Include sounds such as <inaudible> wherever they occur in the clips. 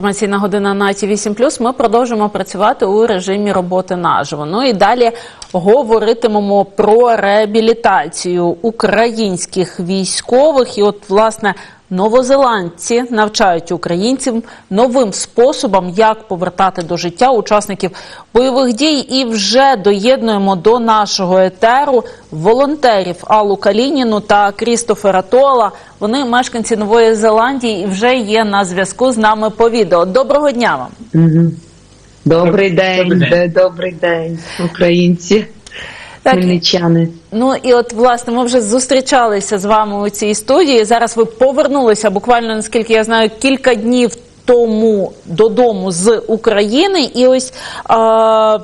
Інформаційна година на ті 8 Ми продовжимо працювати у режимі роботи наживо. Ну і далі говоритимемо про реабілітацію українських військових. І, от, власне, новозеландці навчають українців новим способом, як повертати до життя учасників бойових дій. І вже доєднуємо до нашого етеру волонтерів Аллу Калініну та Крістофера Тола. Вони мешканці Нової Зеландії і вже є на зв'язку з нами по відео. Доброго дня вам. Добрий день, Добрий день. добрий день, українці, Так, хмельничани. Ну і от власне ми вже зустрічалися з вами у цій студії. Зараз ви повернулися буквально наскільки я знаю кілька днів тому додому з України. І ось а,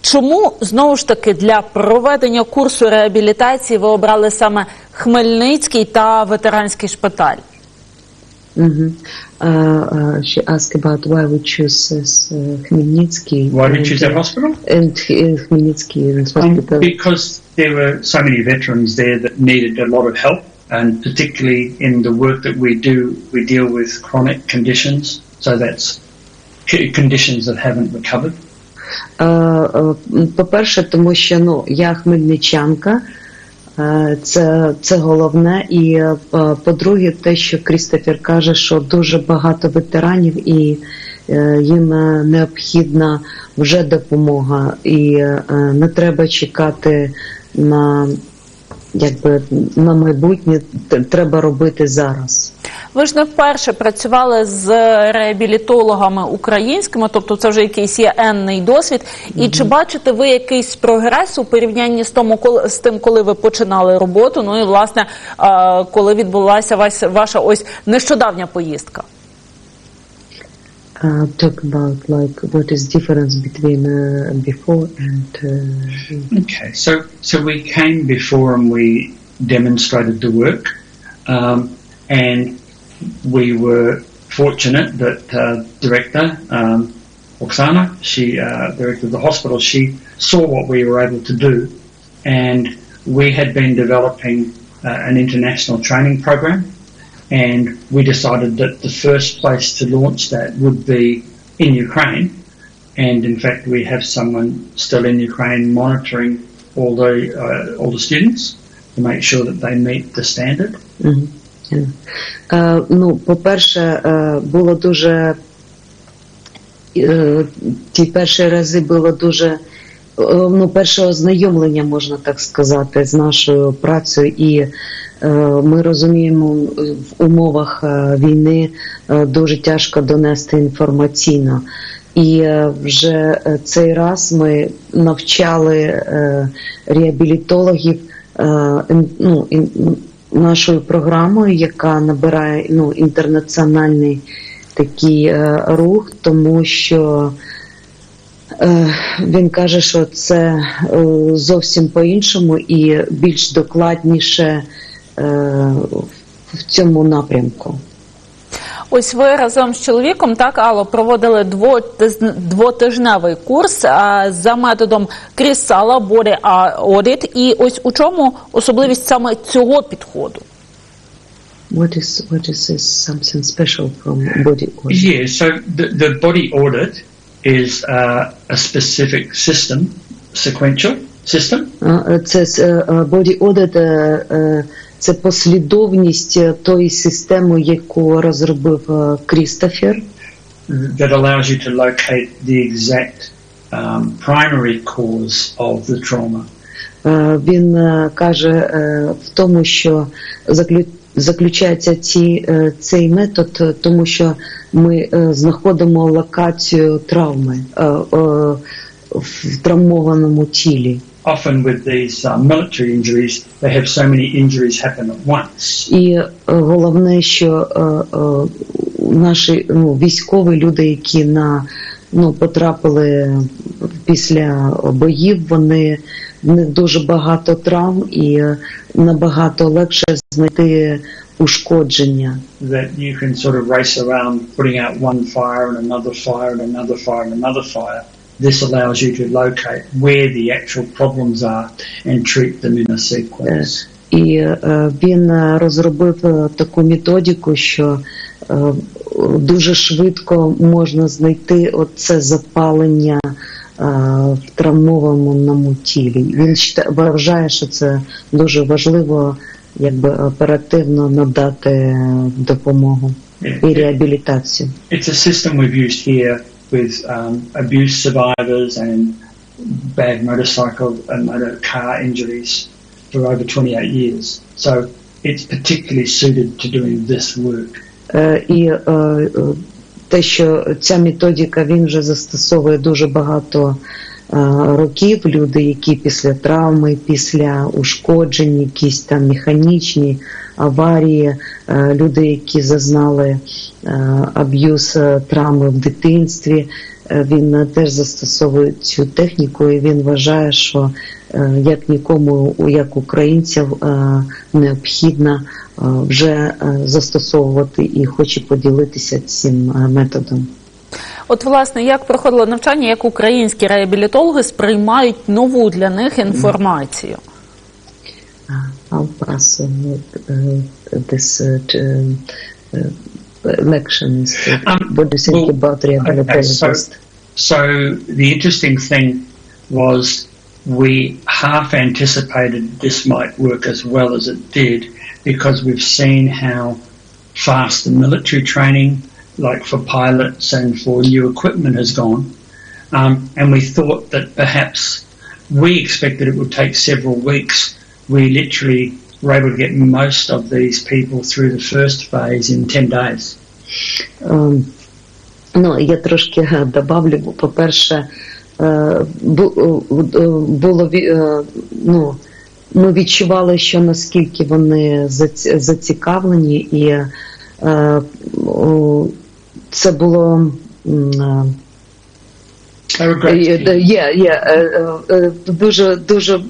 чому знову ж таки для проведення курсу реабілітації ви обрали саме Хмельницький та ветеранський шпиталь? Мгм. Uh, uh, she asked about why we choose uh, Khmelnytsky Why did and, you choose that hospital? and uh, Khmelnytsky and Um, hospital. because there were so many veterans there that needed a lot of help, and particularly in the work that we do, we deal with chronic conditions. So that's c- conditions that haven't recovered. Е, е, По-перше, тому що ну, я хмельничанка, е, Це, це головне. І е, по-друге, те, що Крістофер каже, що дуже багато ветеранів і е, їм е, необхідна вже допомога, і е, не треба чекати на, якби, на майбутнє, треба робити зараз. Ви ж не вперше працювали з реабілітологами українськими, тобто це вже якийсь є енний досвід. І чи бачите ви якийсь прогрес у порівнянні з тому, коли з тим, коли ви починали роботу? Ну і власне, коли відбулася вас- ваша ось нещодавня поїздка? Uh, talk about like what is difference between uh, before and uh, Okay, so so we came before and we demonstrated the work, um, and we were fortunate that uh, director um, Oksana, she uh, directed the hospital, she saw what we were able to do, and we had been developing uh, an international training program, and we decided that the first place to launch that would be in Ukraine, and in fact we have someone still in Ukraine monitoring all the uh, all the students to make sure that they meet the standard. Mm-hmm. Е, ну, по-перше, е, було дуже е, ті перші рази було дуже ну, перше ознайомлення, можна так сказати, з нашою працею, і ми розуміємо, в умовах війни дуже тяжко донести інформаційно. І вже цей раз ми навчали реабілітологів ну, нашою програмою, яка набирає ну, інтернаціональний такий е, рух, тому що е, він каже, що це е, зовсім по-іншому і більш докладніше е, в цьому напрямку. Ось ви разом з чоловіком так Алло, проводили двотижневий курс а, за методом Крісала Body Audit. І ось у чому особливість саме цього підходу? What is what is this something special from body oil? Yeah, so the, the body audit is uh, a specific system, sequential system, Це с- е, е, body audit, е, е, це послідовність е, тої системи, яку розробив е, Крістофер. that allows you to locate the exact um, primary cause of the trauma. Е, Він каже в тому, що заключається ці, цей метод, тому що ми знаходимо локацію травми в травмованому тілі. Often with these uh, military injuries, they have so many injuries happen at once. І е, головне, що е, е, наші ну, військові люди, які на ну потрапили після боїв, вони них дуже багато травм і е, набагато легше знайти ушкодження. That you can sort of race around putting out one fire and another fire and another fire and another fire. This allows you to locate where the actual problems are and treat them in a sequence. І е, він е, розробив е, таку методику, що е, е, дуже швидко можна знайти оце запалення е, в травмованому тілі. Він вважає, що це дуже важливо якби оперативно надати е, допомогу і реабілітацію. It's a system we've used here with um, abuse survivors and bad motorcycle and motor car injuries for over 28 years. So it's particularly suited to doing this work. Е, І е, е, те, що ця методика він вже застосовує дуже багато е, років. Люди, які після травми, після ушкоджень, якісь там механічні аварії, е, люди, які зазнали е, аб'юз е, травми в дитинстві. Він теж застосовує цю техніку, і він вважає, що як нікому, як українцям, е, необхідно вже застосовувати і хоче поділитися цим методом. От, власне, як проходило навчання, як українські реабілітологи сприймають нову для них інформацію? I'll pass uh, uh, this uh, to, uh, election is Um, what do you think about rehabilitators? So the interesting thing was we half anticipated this might work as well as it did because we've seen how fast the military training, like for pilots and for new equipment, has gone. Um, and we thought that perhaps we expected it would take several weeks. We literally were able to get most of these people through the first phase in 10 days. Ем, Ну, я трошки е, добавлю, бо, по-перше, е, бу- е, е, було е, ну, ми відчували, що наскільки вони зацікавлені, і е, це було. е, great. Є, є. Е, е, е, Дуже, дуже е,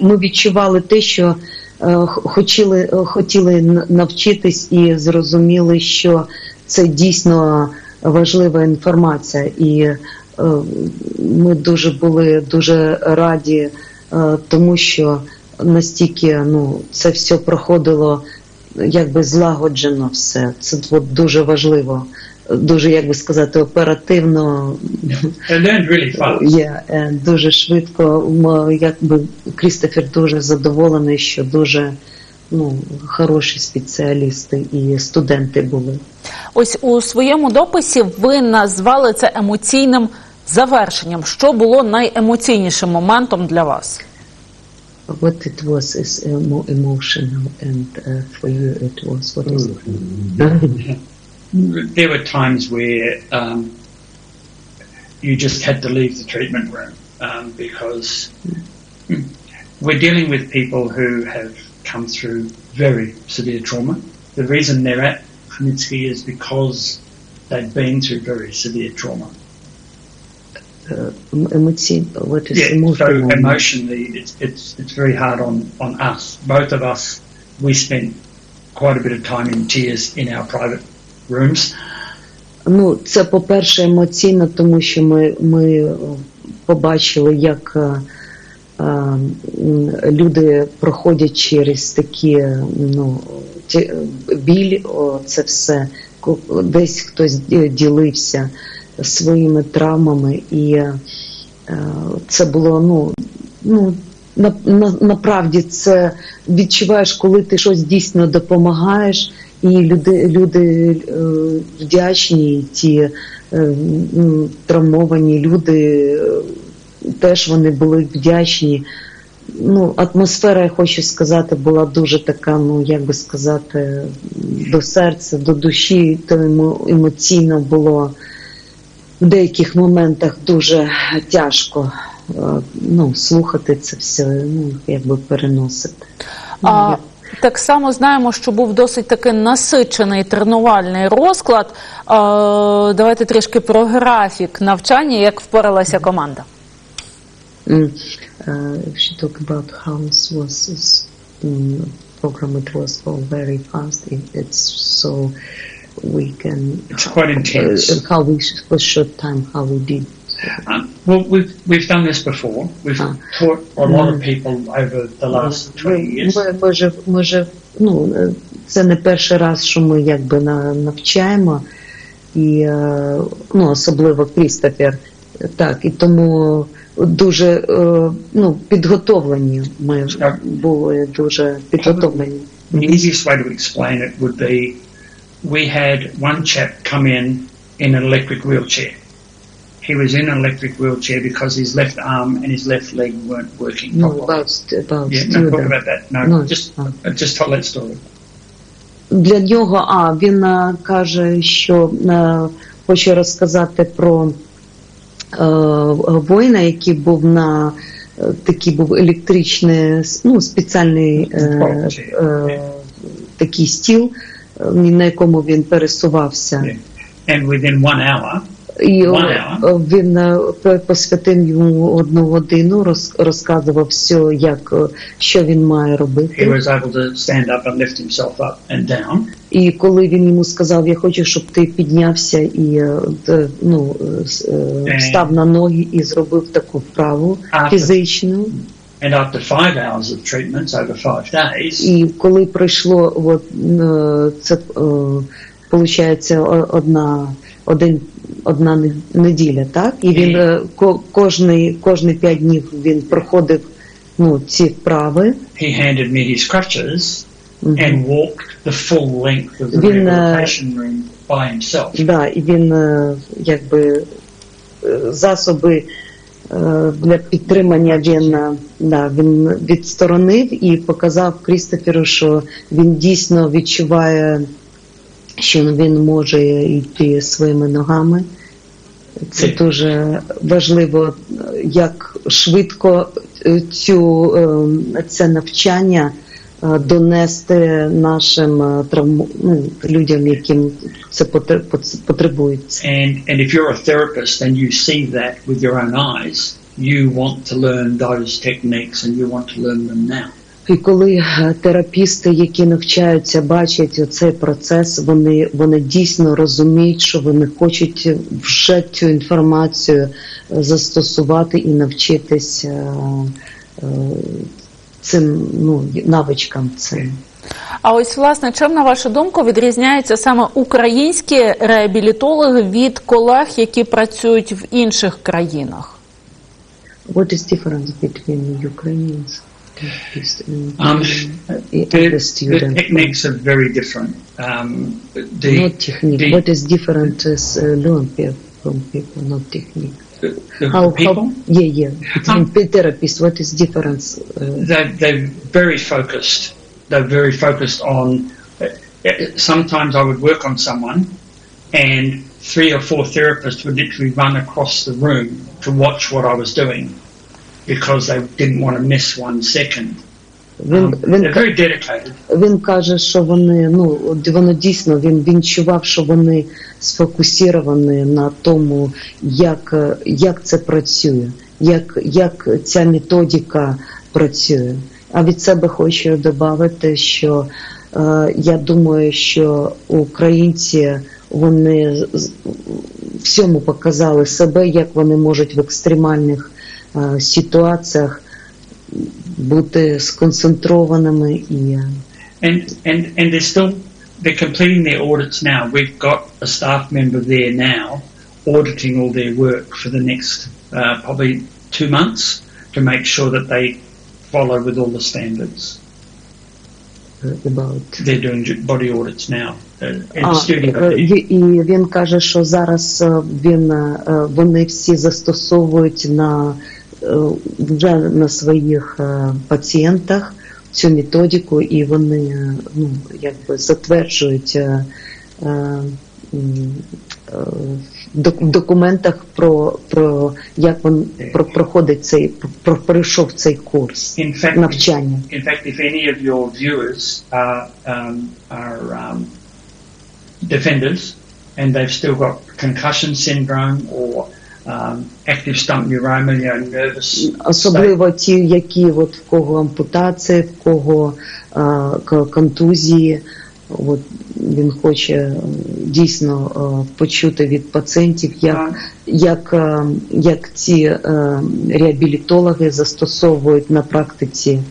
ми відчували те, що е, хотіли, е, хотіли навчитись і зрозуміли, що це дійсно важлива інформація. І е, ми дуже були дуже раді, е, тому що настільки ну, це все проходило якби злагоджено все. Це от дуже важливо. Дуже, як би сказати, оперативно really fast. Є е, дуже швидко. М, Якби Крістофер дуже задоволений, що дуже ну, хороші спеціалісти і студенти були. Ось у своєму дописі ви назвали це емоційним завершенням. Що було найемоційнішим моментом для вас? What it was is uh, more emotional and uh, for you it was what is There were times where um, you just had to leave the treatment room um, because hmm, we're dealing with people who have come through very severe trauma. The reason they're at Kranitsky is because they've been through very severe trauma. Uh, емоцій, what is Yeah, so emotionally, it's, it's, it's very hard on, on us. Both of us, we spent quite a bit of time in tears in our private rooms. Ну, це по-перше емоційно, тому що ми, ми е, побачили, як е, е, люди проходять через такі ну, ті, е, біль, о, це все. Десь хтось ділився своїми травмами, і е, це було ну, ну на, на, направді це відчуваєш, коли ти щось дійсно допомагаєш, і люди, люди е, вдячні, ті е, травмовані люди теж вони були вдячні. Ну, атмосфера, я хочу сказати, була дуже така, ну як би сказати, до серця, до душі, то емо- емоційно було в деяких моментах дуже тяжко е, ну, слухати це все, ну, якби переносити. Ну, А, так само знаємо, що був досить таки насичений тренувальний розклад. А, давайте трішки про графік навчання, як впоралася команда. Mm. Uh, if you talk about how this was this program, it was all very fast. It, it's so we can. It's quite intense. Uh, how we for short time how we did. Um, well, we've we've done this before. We've Ah. taught a lot of people over the last twenty Ми, years. ми, ми, же, ну, е, це не перший раз, що ми якби на, навчаємо, і е, ну, особливо Крістофер. Так, і тому дуже е, ну, підготовлені. Ми були дуже підготовлені. The easiest way to explain it would be we had one chap come in in an electric wheelchair. He was in an electric wheelchair because his left arm and his left leg weren't working Ну, properly. about, about Yeah, no, talk student. about that. No, No, just no. uh, just tell that story. Для нього, а він е, каже, що е, хоче розказати про е, воїна, який був на е, такий був електричний, ну, спеціальний е, е, такий стіл, е, на якому він пересувався. And within one hour, І він е, посвятив йому одну годину, роз- розказував все, як е, що він має he робити. was able to stand up and lift himself up and down. І коли він йому сказав, я хочу, щоб ти піднявся і е, ну, с- встав на ноги і зробив таку вправу фізичну. And after five hours of treatments over five days, І коли пройшло, от, е, це виходить одна, один, одна не- неділя, так? І він е, ко- кожний, кожний п'ять днів він проходив ну, ці вправи. he handed me his crutches and walked the full length of the Він, е, rehabilitation room by himself. Да, і він е, якби е, засоби е, для підтримання він, е, да, він відсторонив і показав Крістоферу, що він дійсно відчуває, що він може йти своїми ногами. Це дуже важливо, е, як швидко е, цю, е, це навчання е, донести нашим е, травму, ну, людям, яким це потребується. And, and if you're a therapist and you see that with your own eyes, you want to learn those techniques and you want to learn them now. І коли е, терапісти, які навчаються, бачать цей процес, вони, вони дійсно розуміють, що вони хочуть вже цю інформацію е, застосувати і навчитися е, цим ну, навичкам цим. А ось власне, чим на вашу думку відрізняються саме українські реабілітологи від колег, які працюють в інших країнах? What is difference between Ukrainians Um, The, the the techniques are very different. Um, the, Not technique. the- What is different is uh, learn from people, not technique. The, How, people, how yeah yeah between therapists what is difference uh, they're, they're very focused. They're very focused on. uh, Sometimes I would work on someone, and three or four therapists would literally run across the room to watch what I was doing because they didn't want to miss one second. Він, Um, він, він каже, що вони ну воно дійсно він відчував, що вони сфокусовані на тому, як, як це працює, як, як ця методика працює. А від себе хочу додати, що е, я думаю, що українці вони всьому показали себе, як вони можуть в екстремальних е, ситуаціях бути сконцентрованими і. е, And, and, and they're still, they're completing their audits now. We've got a staff member there now auditing all their work for the next uh, probably two months to make sure that they follow with all the standards. about. They're doing ju- body audits now. Uh, in А, student е, і- і він каже, що зараз е, він е, вони всі застосовують на е, вже на своїх е, пацієнтах цю методику, і вони е, ну якби затверджують е, е, е, в док- в документах про, про як він про, проходить цей про пройшов цей курс in fact, навчання. in fact, if any of your viewers are, um, are um, defenders and they've still got concussion syndrome or um, active stump neuroma, nervous Особливо ті, які от в кого ампутації, в кого к- контузії. От він хоче е, дійсно е, почути від пацієнтів, як, як, е, як ці е, реабілітологи застосовують на практиці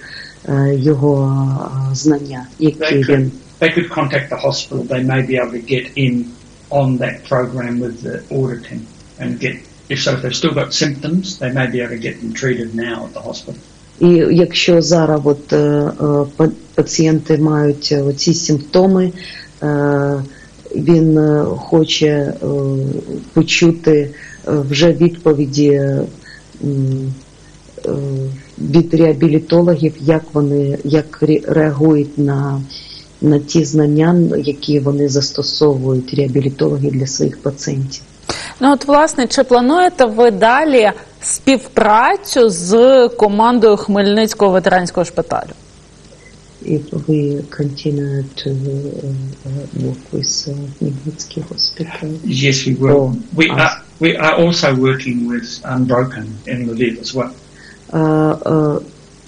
е, його знання, які they could, він they could contact the hospital. They may be able to get in on that program with the auditing and get. If so, if they've still got symptoms, they may be able to get them treated now at the hospital. І якщо зараз от, е, е, па- пацієнти мають е, ці симптоми, він хоче почути вже відповіді від реабілітологів, як вони як ре- реагують на, на ті знання, які вони застосовують реабілітологи для своїх пацієнтів. Ну от власне, чи плануєте ви далі співпрацю з командою Хмельницького ветеранського шпиталю? If we continue to uh, uh, work with uh, Hospital. Yes, we will. Oh, we are we are also working with Unbroken in Lviv as well. Uh, uh,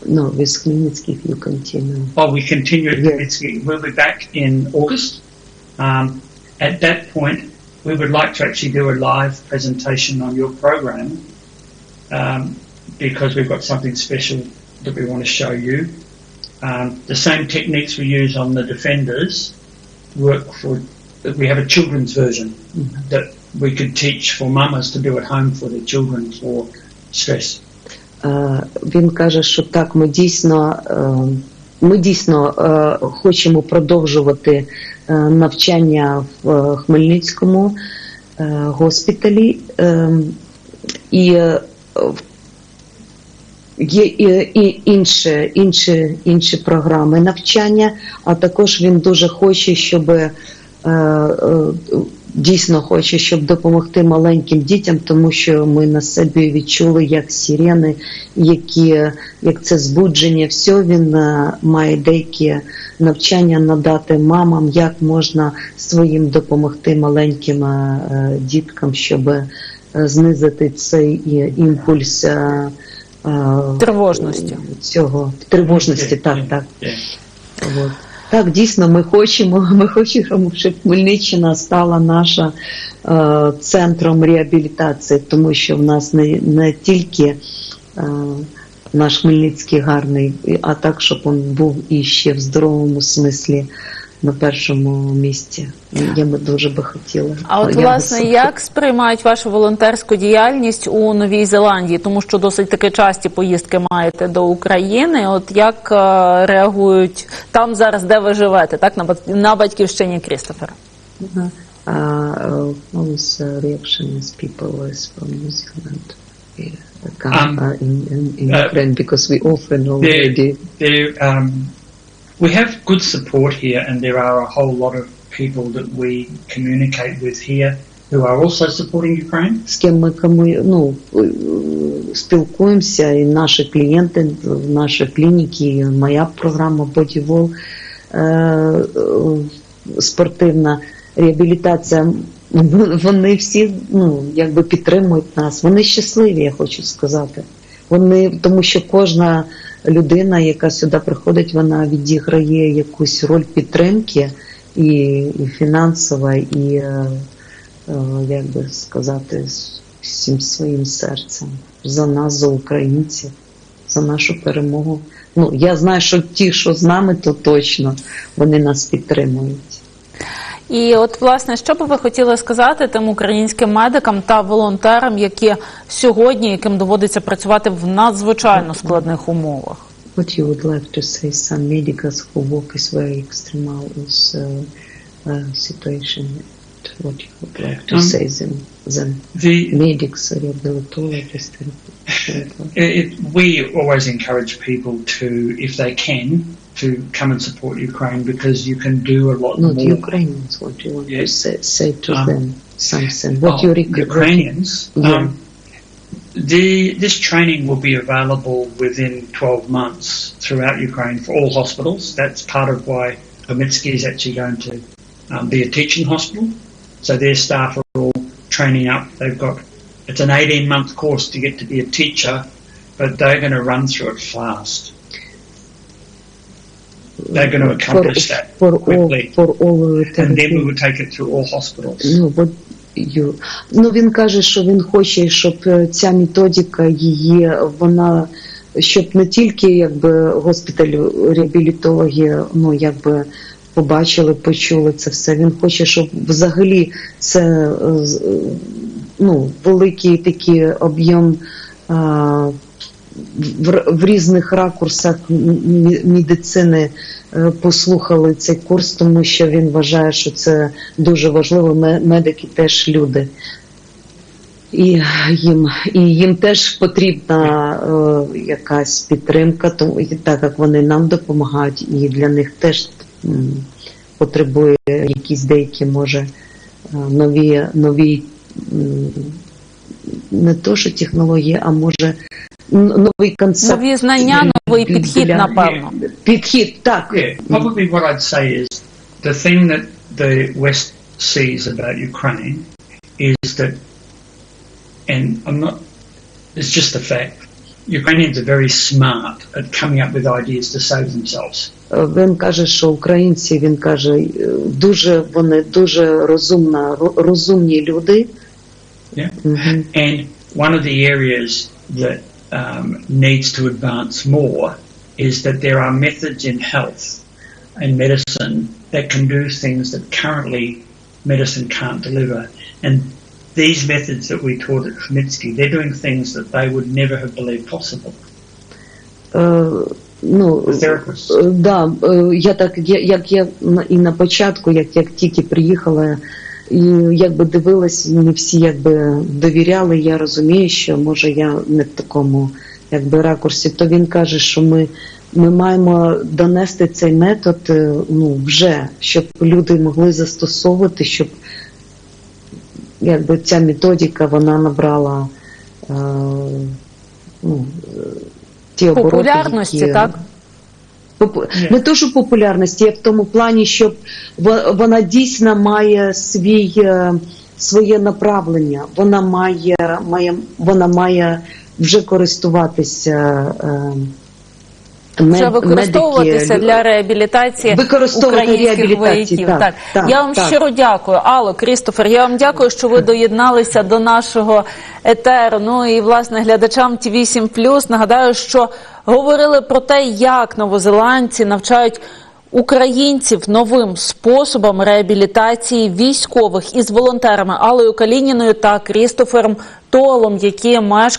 no, with Khmelnytsky if you continue. Oh, we continue at Yes. We'll be back in August. Um, at that point, we would like to actually do a live presentation on your program um, because we've got something special that we want to show you. Um, the same techniques we use on the defenders work for. We have a children's version that we could teach for mamas to do at home for their children for stress. Е, Він каже, що так, ми дійсно, е, ми дійсно е, хочемо продовжувати е, навчання в е, Хмельницькому е, госпіталі. Е, І е, є і, інші, інші, інші програми навчання, а також він дуже хоче, щоб е, е, дійсно хоче, щоб допомогти маленьким дітям, тому що ми на собі відчули як сирени, які як це збудження. Все він е, має деякі навчання надати мамам, як можна своїм допомогти маленьким е, діткам, щоб е, знизити цей е, імпульс. Тривожності. цього тривожності, так, так. От. Так, дійсно, ми хочемо. <laughs> Ми хочемо, щоб Хмельниччина стала наша е, центром реабілітації, тому що в нас не, не тільки е, наш Хмельницький гарний, а так, щоб він був і ще в здоровому смислі на першому місці. Я би дуже би хотіла. А от Я власне, с- як сприймають вашу волонтерську діяльність у Новій Зеландії, тому що досить таки часті поїздки маєте до України. От як е, реагують там зараз, де ви живете, так на на батьківщині Крістофера? Uh, uh, how is people is from New Zealand yeah, come Um, uh, in, in, in uh, Ukraine because we often already there, um, we have good support here, and there are a whole lot of people that we communicate with here who are also supporting Ukraine. з ким ми кому ну е, спілкуємося, і наші клієнти в нашій клініці, моя програма Бодівол е, е, спортивна реабілітація. Вони всі ну якби підтримують нас. Вони щасливі, я хочу сказати. Вони тому, що кожна людина, яка сюди приходить, вона відіграє якусь роль підтримки і, і фінансова, і е, е, як би сказати, всім своїм серцем за нас, за українців, за нашу перемогу. Ну я знаю, що ті, що з нами, то точно вони нас підтримують. І от власне, що би ви хотіли сказати тим українським медикам та волонтерам, які сьогодні, яким доводиться працювати в надзвичайно складних умовах? What you would like to say some medicals who work is very extremal is uh, uh, situation. What you would like to Um, say them, them The medics, rehabilitologists. it, it, we always encourage people to, if they can, to come and support Ukraine because you can do a lot Not more. Ukrainians. What do you want to Yes. say, say to Um, them something. What Oh, you rec- Ukrainians. Yeah. Um, the this training will be available within 12 months throughout Ukraine for all hospitals. That's part of why Pomitsky is actually going to um, be a teaching hospital. So their staff are all training up. They've got it's an 18 month course to get to be a teacher, but they're going to run through it fast. They're going to accomplish for, that for all for all and then we will take it through all hospitals. Ну, what you... ну він каже, що він хоче, щоб е, ця методика її вона щоб не тільки якби госпіталь реабілітологи, ну якби побачили, почули це все. Він хоче, щоб взагалі це е, е, ну, великий такий об'єм а, в, в різних ракурсах медицини е, послухали цей курс, тому що він вважає, що це дуже важливо. Медики теж люди. І їм, і їм теж потрібна е, якась підтримка, тому і так як вони нам допомагають, і для них теж м, потребує якісь деякі, може, е, нові, нові м, не то, що технології, а може новий концепт. Нові знання, новий підхід, для- напевно. Підхід, так. Yeah, probably what I'd say is the thing that the West sees about Ukraine is that, and I'm not, it's just a fact, Ukrainians are very smart at coming up with ideas to save themselves. Він каже, що українці, він каже, е, дуже вони дуже розумна, розумні люди. Yeah. Мгм. And one of the areas that um, needs to advance more is that there are methods in health and medicine that can do things that currently medicine can't deliver. And these methods that we taught at Khmelnytsky, they're doing things that they would never have believed possible. Е, ну, The therapists. е, да, е, я так, я- як я на- і на початку, як, як тільки приїхала, і якби дивилась, не всі якби довіряли, я розумію, що може я не в такому якби ракурсі, то він каже, що ми, ми маємо донести цей метод е, ну, вже, щоб люди могли застосовувати, щоб якби ця методика вона набрала е, ну, е, ті обороти, Популярності, які, так? Не то, що популярності, а в тому плані, щоб во- вона дійсно має свій, е, своє направлення. Вона має, має, вона має вже користуватися. Мед- Вже використовуватися медики, для реабілітації Використовувати українських вояків. так, Так, так, я вам так. щиро дякую. Алло, Крістофер, я вам дякую, що ви доєдналися до нашого етеру. Ну і власне глядачам ТВ 7 нагадаю, що говорили про те, як новозеландці навчають. Українців новим способом реабілітації військових із волонтерами Аллою Калініною та Крістофером Толом, які мешкали